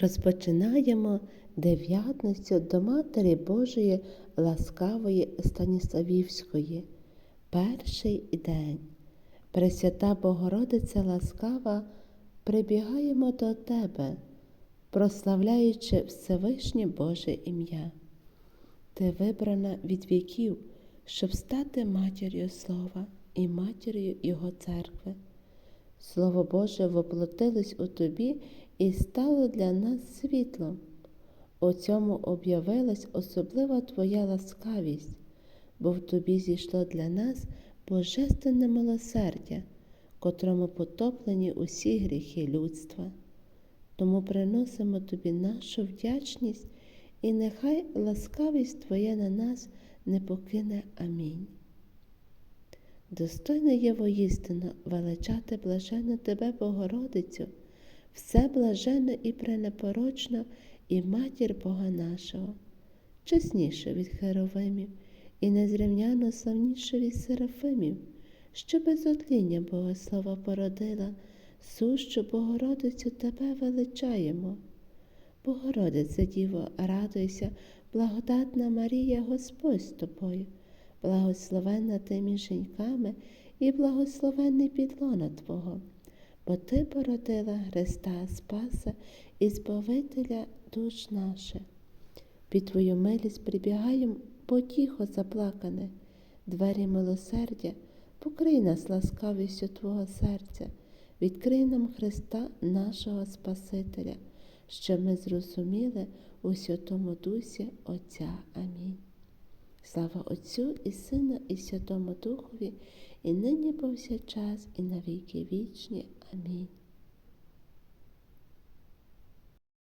Розпочинаємо дев'ятницю до Матері Божої ласкавої Станіславівської. Перший день. Пресвята Богородиця ласкава, прибігаємо до Тебе, прославляючи Всевишнє Боже ім'я. Ти вибрана від віків, щоб стати матір'ю Слова і матір'ю Його церкви. Слово Боже воплотилось у тобі і стало для нас світлом. У цьому об'явилась особлива Твоя ласкавість, бо в тобі зійшло для нас божественне милосердя, котрому потоплені усі гріхи людства. Тому приносимо тобі нашу вдячність, і нехай ласкавість Твоя на нас не покине. Амінь. Достойно є воістину величати блажену Тебе, Богородицю, все блаженно і пренепорочно, і матір Бога нашого, чесніше від Херовимів, і незрівняно славніше від Серафимів, що без отління Богослова породила, сущу Богородицю Тебе величаємо. Богородице Діво, радуйся, благодатна Марія, Господь з тобою, благословенна ти між жінками і благословенний підлона Твого, бо Ти породила Христа Спаса і Збавителя душ наших. Під Твою милість прибігаєм потіхо заплакане, двері милосердя, покрий нас ласкавістю Твого серця, відкрий нам Христа, нашого Спасителя, щоб ми зрозуміли у Святому Дусі Отця. Амінь. Слава Отцю і Сину, і Святому Духові, і нині повсякчас, і на віки вічні. Амінь.